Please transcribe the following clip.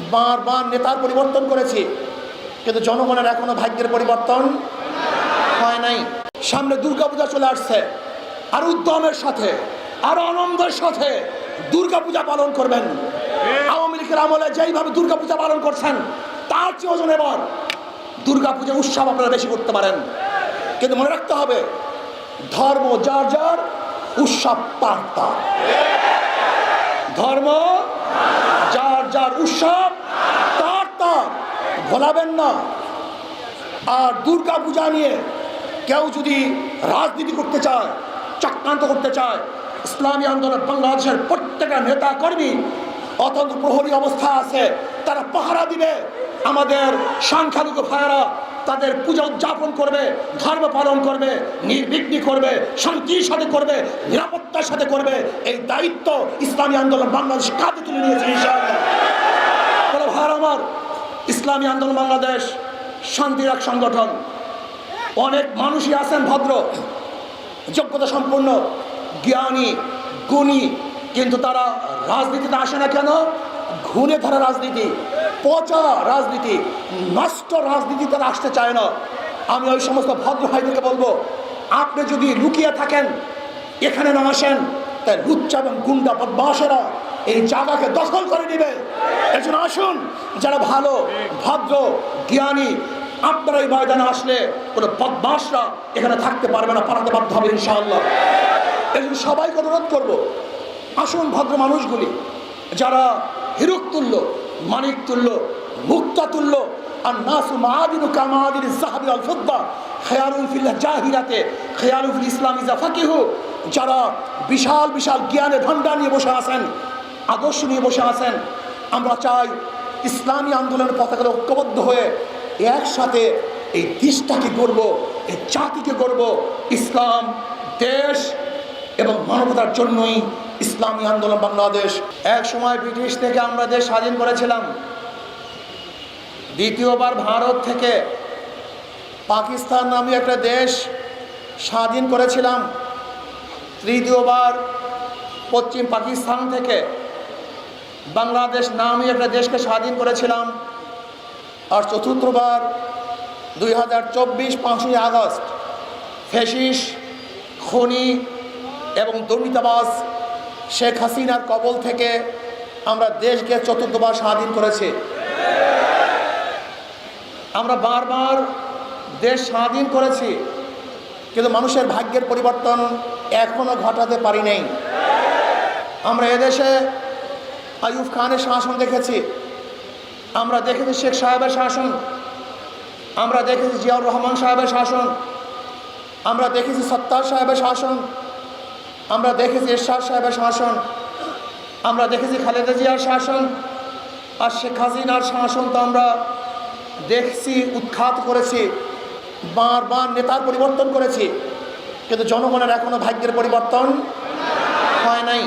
বারবার নেতার পরিবর্তন করেছি। কিন্তু জনগণের এখনও ভাগ্যের পরিবর্তন হয় নাই। সামনে দুর্গাপূজা চলে আসছে। আর উদ্যমের সাথে, আরও আনন্দের সাথে দুর্গাপূজা পালন করবেন। আওয়ামী লীগের আমলে যেইভাবে দুর্গাপূজা পালন করছেন, তার চেয়ে ওজন এবার দুর্গাপূজা উৎসব আপনারা বেশি করতে পারেন। কিন্তু মনে রাখতে হবে, ধর্ম যার যার, উৎসব তার। ধর্ম যার উৎসব, তার তার ভোলাবেন না। আর দুর্গা পূজা নিয়ে কেউ যদি রাজনীতি করতে চায়, চক্রান্ত করতে চায়, ইসলামী আন্দোলন বাংলাদেশের প্রত্যেকটা নেতা কর্মী, অত্যন্ত প্রহরী অবস্থা আছে, তারা পাহারা দিবে। আমাদের সংখ্যালঘু ভাইয়েরা তাদের পূজা উদযাপন করবে, ধর্ম পালন করবে, নির্বিঘ্নি করবে, শান্তির সাথে করবে, নিরাপত্তার সাথে করবে। এই দায়িত্ব ইসলামী আন্দোলন বাংলাদেশ কাঁধে তুলে নিয়েছে আমার ইসলামী আন্দোলন বাংলাদেশ, শান্তির এক সংগঠন। অনেক মানুষই আছেন ভদ্র, যোগ্যতা সম্পন্ন, জ্ঞানী, গুণী, কিন্তু তারা রাজনীতিতে আসে না কেন? ঘুরে ধরা রাজনীতি, পচা রাজনীতি, নষ্ট রাজনীতি তারা আসতে চায় না। আমি ওই সমস্ত ভদ্র ভাইদেরকে বলব, আপনি যদি লুকিয়ে থাকেন, এখানে না আসেন তাই লুচ্চা এবং গুন্ডা বদমাসেরা এই জায়গাকে দখল করে নেবে। এই জন্য আসুন, যারা ভালো, ভদ্র, জ্ঞানী আপনারা এই ময়দানে আসলে কোনো বদমাসরা এখানে থাকতে পারবে না পাঠাতে বাধ্য হবে ইনশাআল্লাহ। এই সবাইকে অনুরোধ করব, আসুন ভদ্র মানুষগুলি, যারা হিরুক তুল্য, মানিক তুল্য, মুক্তা তুল্য আর যারা বিশাল বিশাল জ্ঞানের ভান্ডার নিয়ে বসে আছেন আদর্শ নিয়ে বসে আছেন। আমরা চাই ইসলামী আন্দোলনের পতাকা ঐক্যবদ্ধ হয়ে একসাথে এই দেশটাকে গড়ব এই জাতিকে গড়ব। ইসলাম, দেশ এবং মানবতার জন্যই ইসলামী আন্দোলন বাংলাদেশ। এক সময় ব্রিটিশ থেকে আমরা দেশ স্বাধীন করেছিলাম। দ্বিতীয়বার ভারত থেকে পাকিস্তান নামে একটা দেশ স্বাধীন করেছিলাম। তৃতীয়বার পশ্চিম পাকিস্তান থেকে বাংলাদেশ নামে একটা দেশকে স্বাধীন করেছিলাম। আর চতুর্থবার দুই হাজার চব্বিশ পাঁচই আগস্ট ফেসিস, খনি এবং দুর্নীতিবাজ শেখ হাসিনার কবল থেকে আমরা দেশকে চতুর্থবার স্বাধীন করেছি। আমরা বারবার দেশ স্বাধীন করেছি, কিন্তু মানুষের ভাগ্যের পরিবর্তন এখনও ঘটাতে পারি নাই। আমরা এদেশে আইয়ুব খানের শাসন দেখেছি। আমরা দেখেছি শেখ সাহেবের শাসন। আমরা দেখেছি জিয়াউর রহমান সাহেবের শাসন। আমরা দেখেছি সত্তার সাহেবের শাসন। আমরা দেখেছি এরশাদ সাহেবের শাসন। আমরা দেখেছি খালেদা জিয়ার শাসন। আর শেখ হাসিনার শাসন তো আমরা দেখছি, উৎখাত করেছি, বারবার নেতার পরিবর্তন করেছি। কিন্তু জনগণের এখনও ভাগ্যের পরিবর্তন হয় নাই।